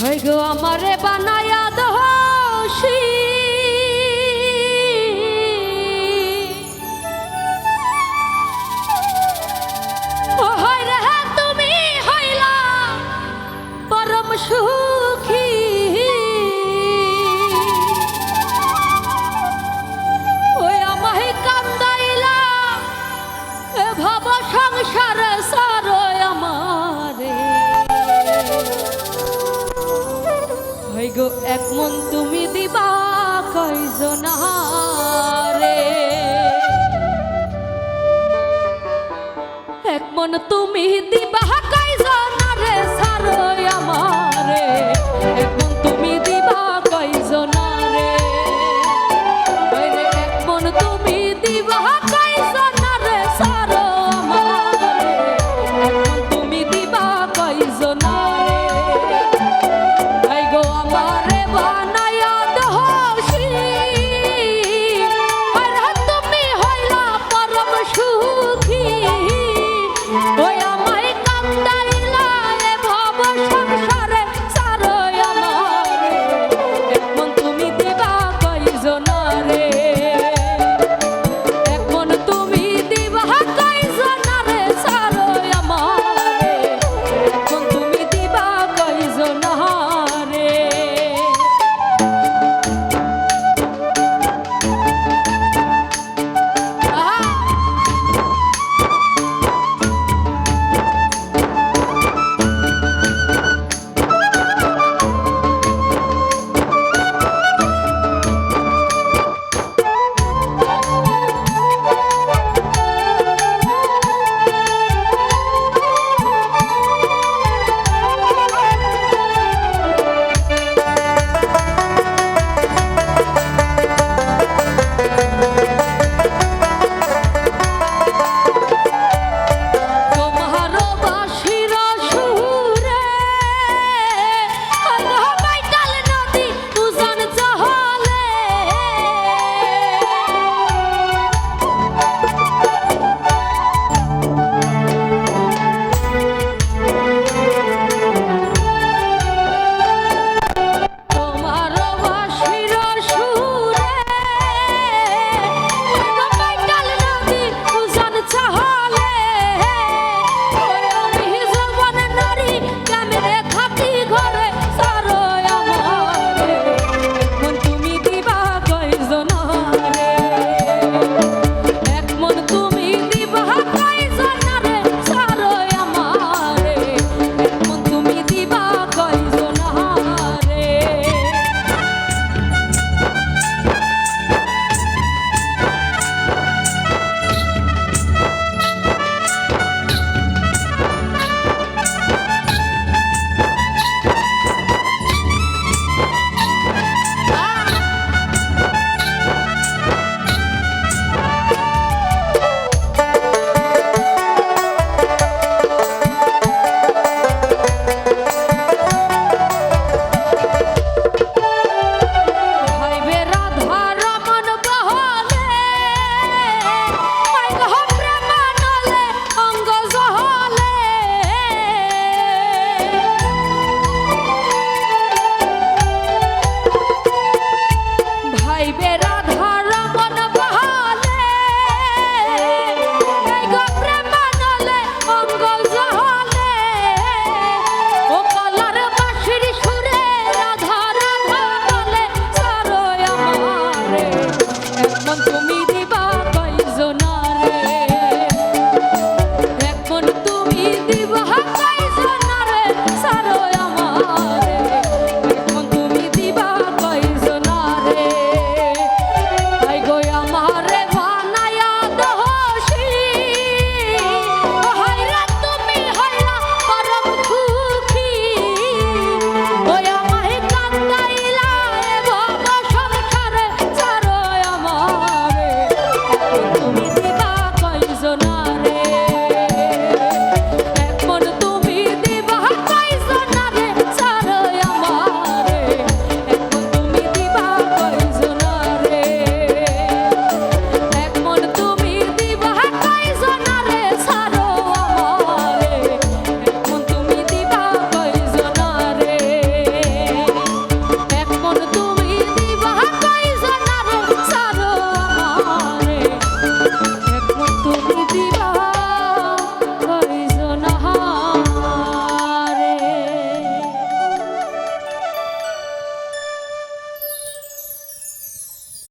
হই গো আমারে বানায়া গো এক মন তুমি দিবা কয়জনারে এক মন তুমি দিবা রাধা